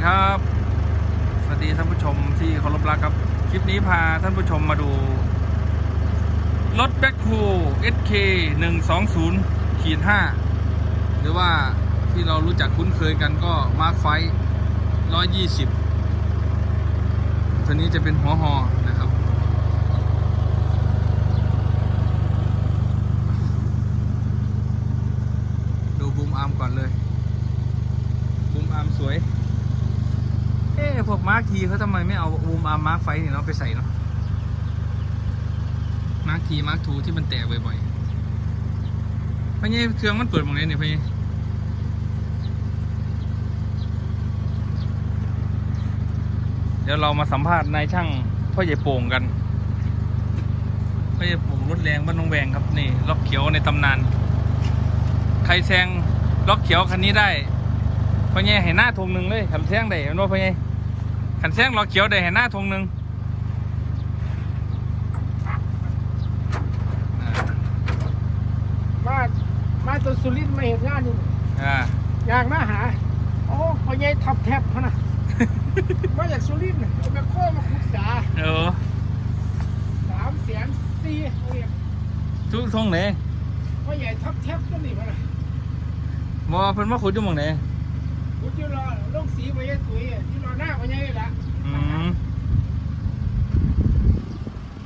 ดีครับ สวัสดีท่านผู้ชมที่เคารพรักครับ คลิปนี้พาท่านผู้ชมมาดู รถแบ็คโฮ SK 120ขีด5หรือว่าที่เรารู้จักคุ้นเคยกันก็มาร์คไฟ120 ตัวนี้จะเป็นหัวหอนะครับ ดูบูมอาร์มก่อนเลย บูมอาร์มสวย เอ๊ะพวกมาร์ค ทีเขาทำไมไม่เอาบูมอาร์มาร์คไฟเนี่ยเนาะไปใส่เนาะมาร์คทีมาร์คทูที่มันแตกบ่อยๆพะเนี่เครื่องมันเปิดมองไหนเนี่ยพะเนี่เดี๋ยวเรามาสัมภาษณ์นายช่างพ่อใหญ่โป่งกันพ่อใหญ่โป่งรถแรงบ้านน้องแวงครับนี่ล็อกเขียวในตำนาน ใครแซงล็อกเขียวคันนี้ได้พ่อใหญ่เห็นหน้าธงหนึ่งเลยขันแซงได้เห็นว่าพ่อใหญ่ ขันแซงล็อกเขียวได้เห็นหน้าธงหนึ่งอ่ามามาตัวสุรินทร์มาเห็นงานนี่อ่าอยากมาหา โอ้พ่อใหญ่ทับแทบพะนะ มาจากสุรินทร์น่ะเอาไปโค้มาขุดสาเออสามแสนสี่เขาเรียกทุกทงไหนพ่อใหญ่ทับแทบตัวนี้พะนะบอเพิ่นมาขุดอยู่หมองไหน ขุดอยู่รอลงสีพ่อใหญ่ตุ๋ยที่รอหน้าพ่อใหญ่นี่ละอืม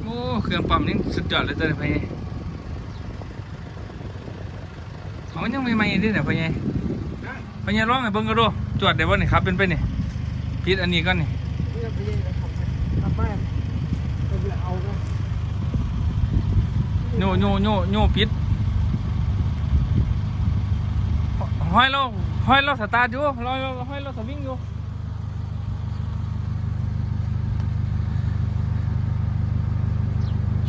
โอ้เครื่องปั๊มนี่สุดยอดเลยตัวนี้พ่อใหญ่เอายังใหม่ๆด้วยเนี่ยพ่อใหญ่นะพ่อใหญ่ร้องให้เบิ่งก็ดูจวดได้บ่นี่ครับเป็นไปนี่พิดอันนี้ก่อนนี่นี่พ่อใหญ่ทำไปทำไปเป็นเอาเนาะโยโยโยโยปิดห้อยเรา ห้อยราสตาร์ทอยู่ห้อยห้อยราสวิงอยู่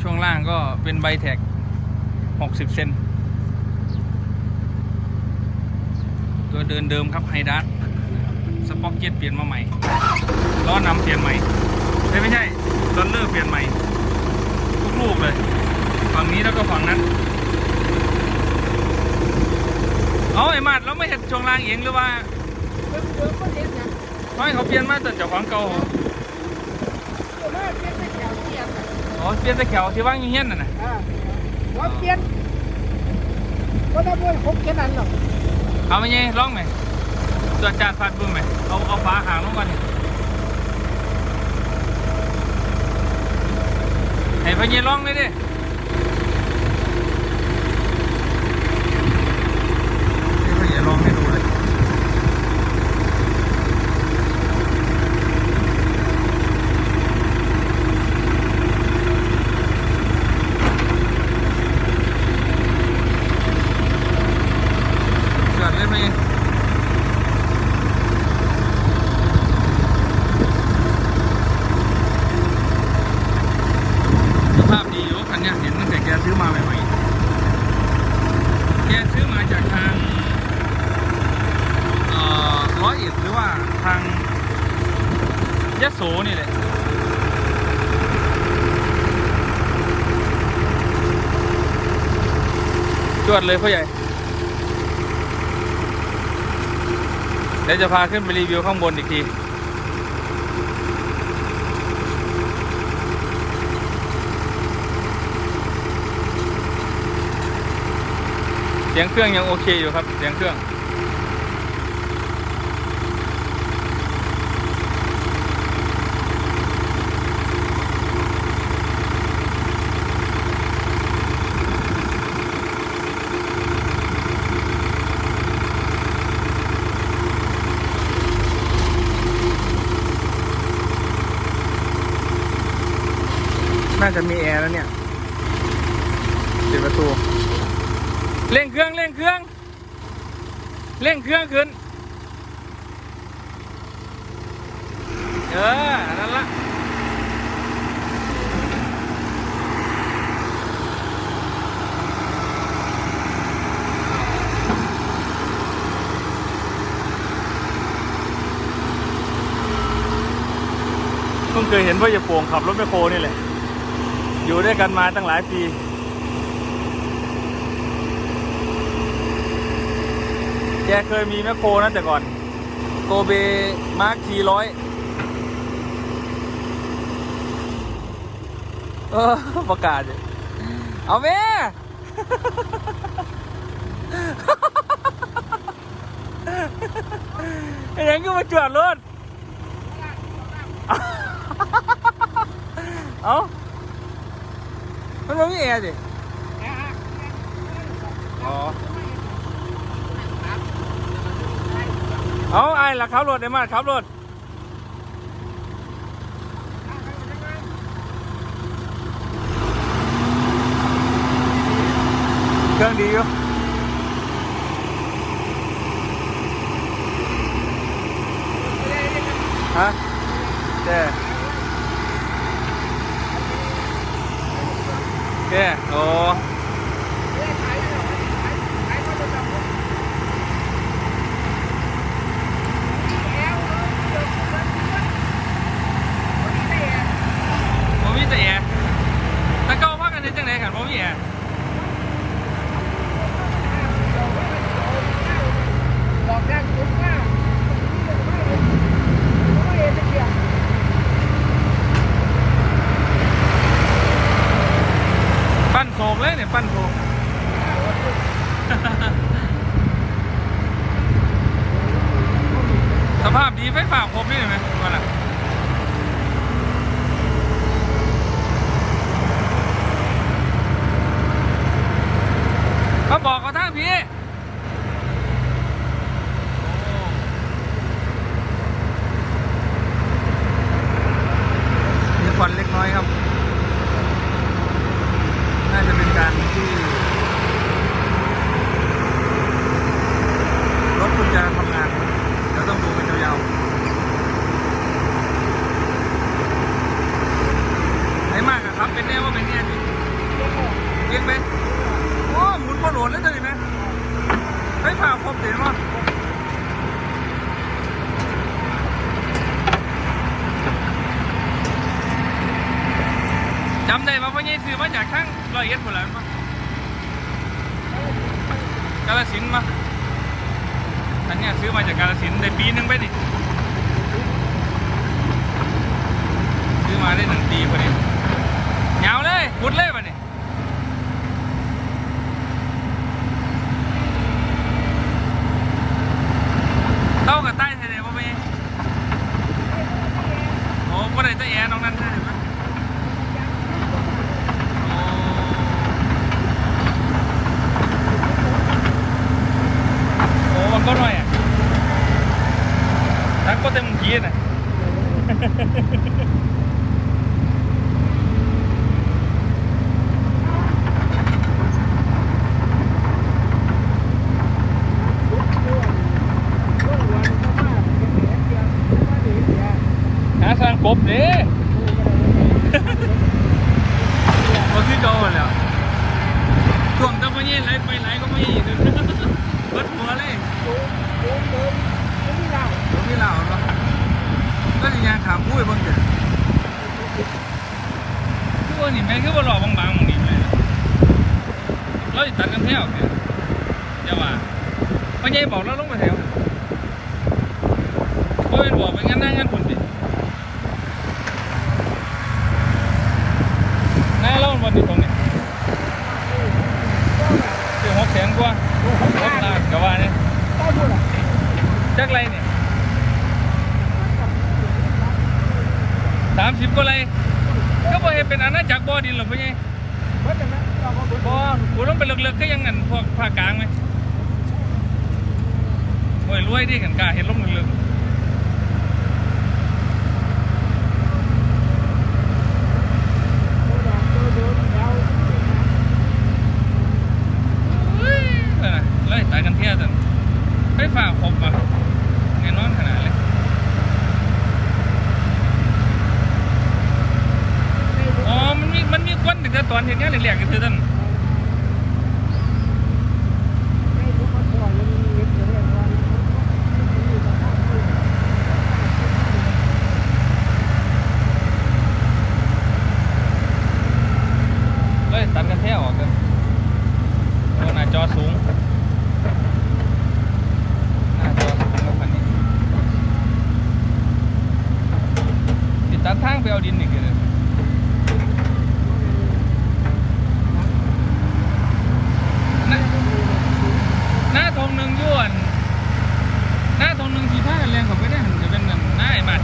ช่วงล่างก็เป็นใบแท็ก60 เซน ตัวเดินเดิมครับไฮดัสสป็อกเก็ตเปลี่ยนมาใหม่ ล้อนำเปลี่ยนใหม่ ไม่ใช่ดอนเลอร์เปลี่ยนใหม่ ทุกลูกเลย ฝั่งนี้แล้วก็ฝั่งนั้น เอาไอ้มาดเราไม่เห็นช่วงล่างเองหรือว่าเดิมเดิมก็เห็นอย่างไม่เขาเปลี่ยนมาแต่เจ้าของเก่าเดี๋ยวมาเปลี่ยนไปแถวเปลี่ยนน่ะอ๋อเปลี่ยนแต่แขวที่ว่างอยู่เงี้ยนน่ะนะอ่าว่าเปลี่ยนก็ได้ด้วยหกแค่นั้นหรอกเอาไม่ไงร้องไหมตัวจานฟาดบึ้มไหมเอาเอาฟ้าหางลงก่อนนี่ให้พะเยร้องเลยดิให้พะเยร้องให้ดูเลย เกิดเล่นไปสภาพดีอยู่คันเนี้ยเห็นตั้งแต่แกซื้อมาใหม่ๆแกซื้อมาจากทางเอ่อร้อยเอ็ดหรือว่าทาง ยะโสนี่แหละจวดเลยพ่อใหญ่ เดี๋ยวจะพาขึ้นไปรีวิวข้างบนอีกทีเสียงเครื่องยังโอเคอยู่ครับ เสียงเครื่อง จะมีแอร์แล้วเนี่ยปิดประตู เร่งเครื่องเร่งเครื่องเร่งเครื่องขึ้น เออ นั่นละเพิ่งเคยเห็นพ่อจะโป่งขับรถแมคโครนี่แหละ อยู่ด้วยกันมาตั้งหลายปี แกเคยมีแมคโครนะแต่ก่อน โกเบมาร์คทีร้อยเออประกาศอยู่เอาแม่ไอ้ยังก็มาจวดรถ เอา มันไม่มีแอร์ดิอ๋อเอาไอ้ละขับรถได้มาขับรถเครื่องดีอยู่ฮะเจ้เจ้โอ้บ่มีแต่แอร์แต่เก่าพักกันในจังไหนกันบ่มีแอร์ ดอกแรกคุ้มมากไม่เห็นจะเกี่ยว ปั้นโศกเลยเนี่ยปั้นโศก สภาพดีไฟฟ้ากผมนี่เห็นไหมว่าล่ะเขาบอกเขาทางพี่มีควันเล็กน้อยครับ น่าจะเป็นการที่รถคุณจะทำงานเดี๋ยวต้องดูกันยาวๆไหนมากอะครับ เป็น แน่ว่าเป็นเนี่ยพี่เรียกไปโอ้หมุนบอลโหลดแล้วจะเห็นไหมไม่ผ่าครบเห็นป่ะจำได้ป่ะว่าเนี่ยคือมาจากข้างรอยเอ็ดหมดแล้วมั้งกาลสินธุ์มั้งอันเนี้ยซื้อมาจากกาลสินธุ์ได้ปีหนึ่งไปดิซื้อมาได้หนึ่งปีพอดี เหงาเลยมุดเลยป่ะนี่ยต้ากับใต้ไทยเลยป่ะพี่โอ้ก็ได้แต่แอร์น้องนั้นได้ไหม โอ้มันก็หน่อยอะนักก็เต็มกีนอะ หาสร้างกบเด้ก็คือโดนแล้วช่วงตะวันเย็นไหลไปไหลก็ไม่อีกเลยเบิดหัวเลยผมมีเหล่าเนาะก็จะยางขามมุ้ยเบิ่งเถอะคือว่านี่แม่คือว่าหล่อบางๆมึงนี่เลยเราจะตัดกันแถวเนี่ยอย่าว่าพ่อใหญ่บอกเราลงมาแถวพ่อเป็นบอกไปงั้นนั่งงั้นผุนดิ หน้าเราบนอยู่ตรงนี้คือหกแสนกว่าหกล้านกว่าเนี่ยจักไรเนี่ยสามสิบกว่าไรก็บ่เห็นเป็นอาณาจักรบ่อดินหรอกพ่อใหญ่บ่กูต้องไปเลิกๆก็ยังงั้นพวกภาคกลางไหมโอ้ยรวยดิกันกาเห็นลงเลิกๆเฮ้ยเออเลยตายกันเที่ยวจัน ไฟฟ้าครบอะแน่นอนขนาดเลยอ๋อมันมีมันมีควันถึงแต่ตอนเห็นงานแหลกๆกันคือท่านเฮ้ย ตัดกันแท้ออกกันโอ้หน้าจอสูง หน้าจอสูงกว่าคันนี้ ทางไปเอาดินนี่คือหน้าหน้าทงหนึ่งย้วนหน้าทงหนึ่งที่ผ้ากันแรงเขาไปได้หันจะเป็นหน้าไอ้มัด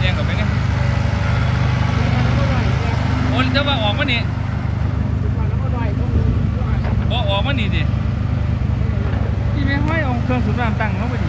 แรงเขาไปเนี่ยโอ้จะว่าออกมานี่บ่ออกมานี่ดิพี่ไม่ห้อยอาเครื่องสูบน้ำตั้งลงไปดิ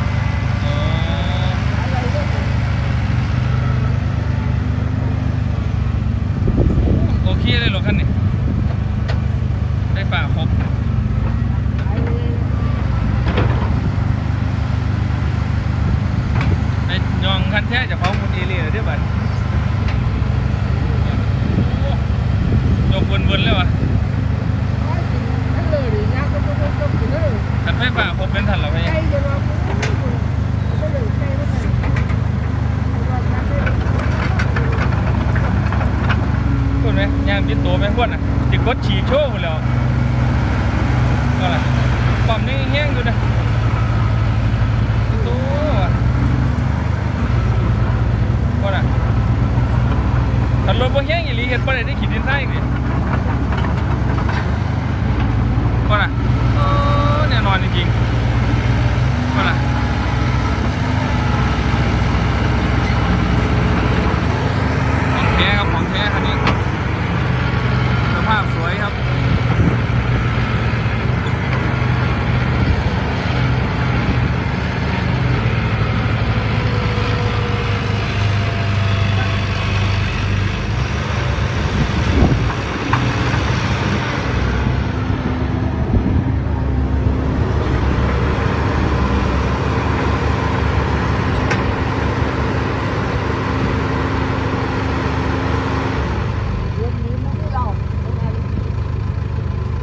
อ๋อโอเคเลยเหรอคันนี้ได้ฝ่าครบไอ้ยองคันแท้จะพร้อมคนเอเรียเด้อบัดโอ้ยกวนๆเลยวะคันไฟฝ่าครบเป็นทันเหรอพี่พูดไหมยางปิดตัวไหมพวดน่ะจิกดฉีกโชว์หมดแล้วก็อะไรปั๊มนี่แห้งอยู่นะตัวพวดน่ะถ้ารถบ่แห้งอีหลีเห็นบ่ ได้ได้ขีดดินใต้อีกดิพวดน่ะโอ้แน่นอนจริงๆพวดน่ะของแท้ครับของแท้คันนี้ สภาพสวยครับ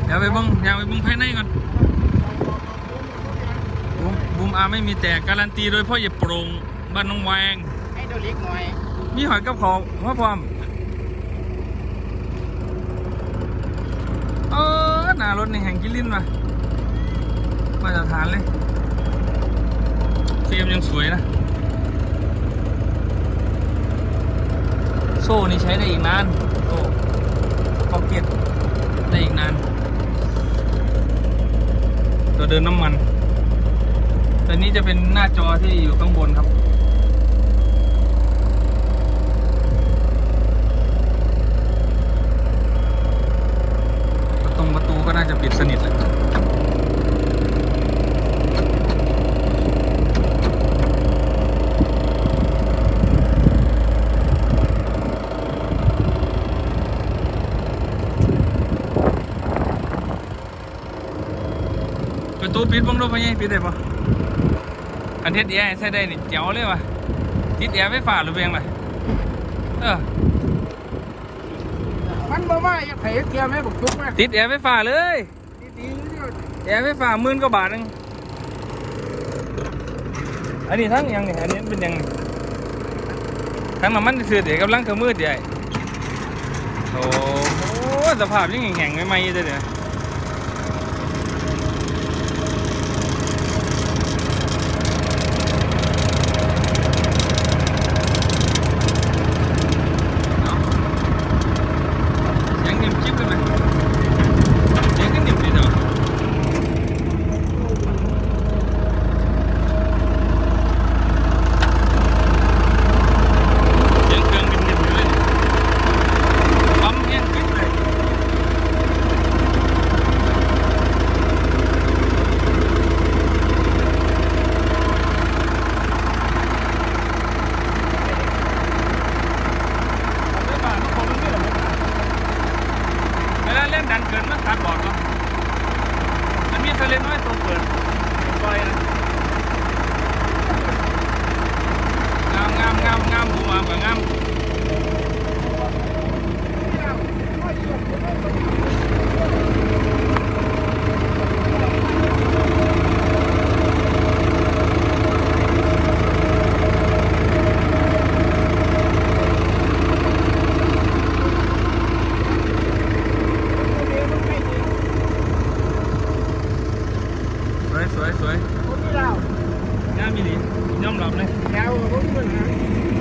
เดี๋ยวไปเบิ้งอยากไปเบิ้งภายในก่อนบูมบูมอา ไม่มีแต่การันตีโดยพ่อเหยียบโปรงบ้านน้องแวงให้ดูลิกหน่อยมีหอยกับของพ่อพร้อมเออหน้ารถในแห่งกิลินมามาตรฐานเลยเฟรมยังสวยนะโซ่นี่ใช้ได้อีกนานโซ่พ็อกเก็ตได้อีกนานตัวเดินน้ำมัน แตัวนี้จะเป็นหน้าจอที่อยู่ข้างบนครับ ประตงประตูก็น่าจะปิดสนิทเลยประตูปิดบ้างด้วยปะเนี่ปิดได้ปะ อันเทศแอร์ใช้ได้นี่เจ๋วเลยวะติดแอร์ไฟฟ้าหรือเปล่าเออมันบ่มาอยากไถเกียร์แม่บอกจุกแม่ติดแอร์ไฟฟ้าเลยดีๆนี่แอร์ไฟฟ้าหมื่นกว่าบาทนึงอันนี้ทั้งยังนี่อันนี้เป็นยังนี่ทั้งน้ำมันซื้อเดี๋ยวกำลังกระมืดใหญ่โอ้โหสภาพยังแข็งๆไม่ไหมเลยเดี๋ยวเอาเสียงนิ่มจิ๊บเลยไหมเสียงก็นิ่มดีแต่ว่า เสียงเครื่องนิ่มๆอยู่เลยปั๊มแห้งขึ้นเลยเวลาเล่นดันเกินมันขาดบอดวะมันมีทะเลน้อยตัวเปิดปล่อยนะงามงามงามงามผมมาแบบงาม สวยสวยสวย คนที่เรา งามมีหลียอมรับเลย แถวผมมีปัญหา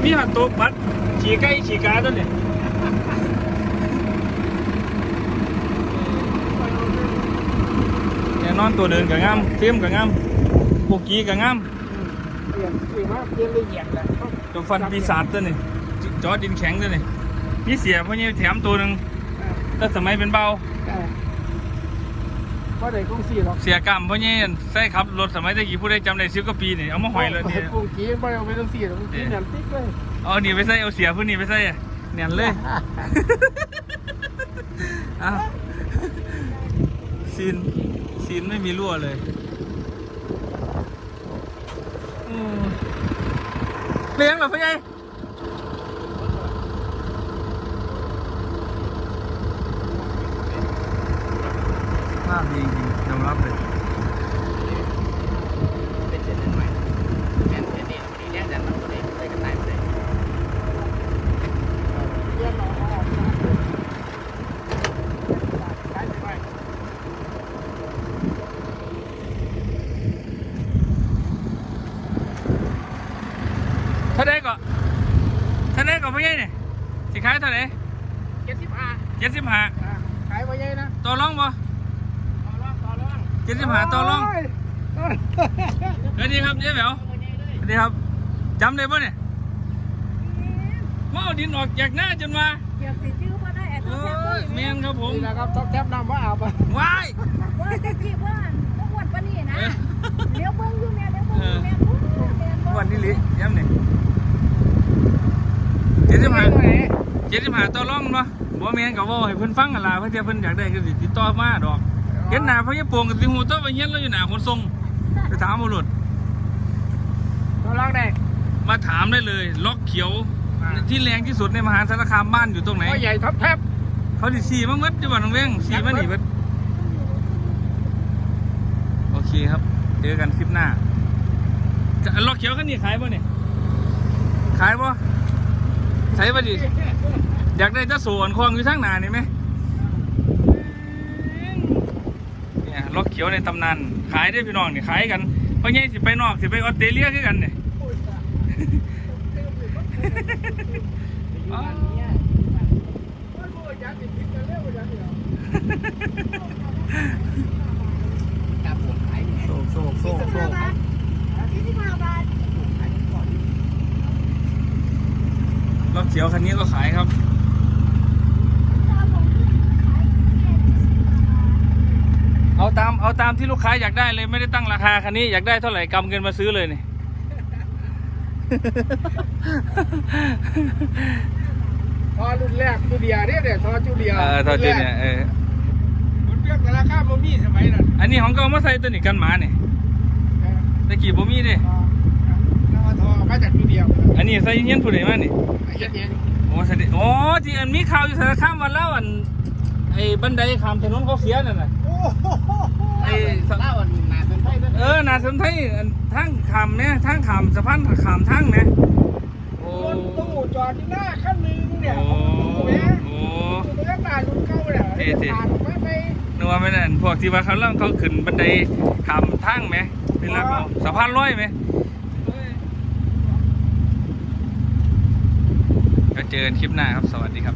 มีหัดโต๊ะบัตรขี่ไก่ขี่กาตัวนี้แน่นอน ตัวเดินกับงามเฟรมกับงามพวกกี้กับงามเปลี่ยนคือมาเปลี่ยนละเอียดแหละตัวฟันปีศาจตัวนี้จอดินแข็งตัวนี้มีเสียเพราะงี้แถมตัวหนึ่งแต่สมัยเป็นเบาเพราะเด็กคงสีหรอกเสียกรรมเพราะงี้ใช่ครับรถสมัยตะกี้ผู้ใดจำได้ซิบกว่าปีนี่เอามาหอยเลยเนี่คงกี้ไม่เอาไปต้องสี่หรอกคงกี้เนี่ยติ๊กเลยเอานี่ไปใส่เอาเสียผู้นี้ไปใส่เนียนเลยอ้าวซีน ซีนไม่มีรั่วเลยเลี้ยงเหรอพี่ใหญ่ภาพดีจริงยอมรับเลย เป็นเส้นนั้นใหม่แม่นเส้นนี้มันดีแน่แต่มันตัวนี้ไปกันได้ไม่ได้ เยี่ยมเราออกมาใช้ไป เท่าไหรก็เท่าไหรก็พี่ใหญ่เนี่ยสิขายเท่าไหร เจ็ดสิบห้า เจ็ดสิบห้า ขายไปยัยนะ ต่อรองบ่ ต่อรองต่อรอง เจ็ดสิบห้าต่อรอง โย สวัสดีครับเจ๊แหววสวัส ดีครับจำได้ปะเนี่ยว่าเอาดินออกจากหน้าจนมาอยากสิชื่อว่าได้แอดโอ้แทบยเมียนครับผมนี่นะครับท็อปแท็บนำว่าอาบอะว้ายว่าจะจีบว่าพวกวันปานนี้นะเอ๊ะเดี๋ยวเบิ่งอยู่แม่เดี๋ยวเบิ่งอยู่แม่พูดแม่บ่วันนี้ลิย้ำเนี่ยเจ็ดสิบห้าเจ็ดสิบห้าต่อรองเนาะบ่เมียนกับว่าให้เพิ่นฟังกันล่ะเพื่อที่เพิ่นอยากได้ก็สิติดต่อมาดอกเห็นหน้าพญาปวงกับสิหูตัวไปเฮียนแล้วอยู่หน้าขนส่งไปถามบุรุษ ต่อรองได้ มาถามได้เลย ล็อกเขียวที่แรงที่สุดในมหาสารคามบ้านอยู่ตรงไหน พ่อใหญ่ท็อปแท็บเขาดิสี่มาเมดจังหวัดหนองเวงสี่มาหนีเมดโอเคครับ เจอกันคลิปหน้าจะล็อกเขียวคันนี้ขายป่ะเนี่ยขายป่ะใส่ป่ะดิอยากได้เจ้าสวนคลองอยู่ทางหนานี่ไหมเนี่ยล็อกเขียวในตำนานขายได้อพี่น้องเนี่ยขายกันเพราะงี้สิไปนอกสิไปออสเตรเลียคือกันเนี่ย โซ่โซ่โซ่โซ่บาทสี่สิบห้าบาทขายก่อนรถเขียวคันนี้ก็ขายครับ เอาตามเอาตามที่ลูกค้าอยากได้เลยไม่ได้ตั้งราคาคันนี้อยากได้เท่าไหร่กำเงินมาซื้อเลยนี่ ทอรุ่นแรกจูเดียเนี่ยเนี่ยทอจูเดียเออเท่าที่เนี่ยเออมันเปรี้ยวแต่ราคาบ่มีสมัยนั้นอันนี้ของเก่ามาใส่ตัวนี้กันหมาเนี่ยตะกี้บ่มีเด้แล้วทอมาจากจูเดียอันนี้ใส่เงี้ยนผู้ใดมานี่เฮ็ดเองโอ้ใส่ดิอ๋อที่อันมีข่าวอยู่สารคามวันแล้วอันไอ้บันไดข้ามถนนเขาเสียนั่นน่ะโอ้โหไอ้สเล่าวันนาเป็นไพ่ด้วย เออนาสนไทยอันทางข้ามเนี่ยทางข้ามสะพานข้ามทางเนี่ยโอ้รถตู้จอดที่หน้าขั้นหนึงเนี่ยโอ้ตู้แม่โอ้ตู้แม่ตารุ่นเก่าเนี่ยผ่านมาไปนึกว่าไม่นั่นพวกที่ว่าเขาเล่าเขาขึ้นบันไดข้ามทางไหมเป็นลักเอาสะพานลอยไหมก็เจอกันคลิปหน้าครับสวัสดีครับ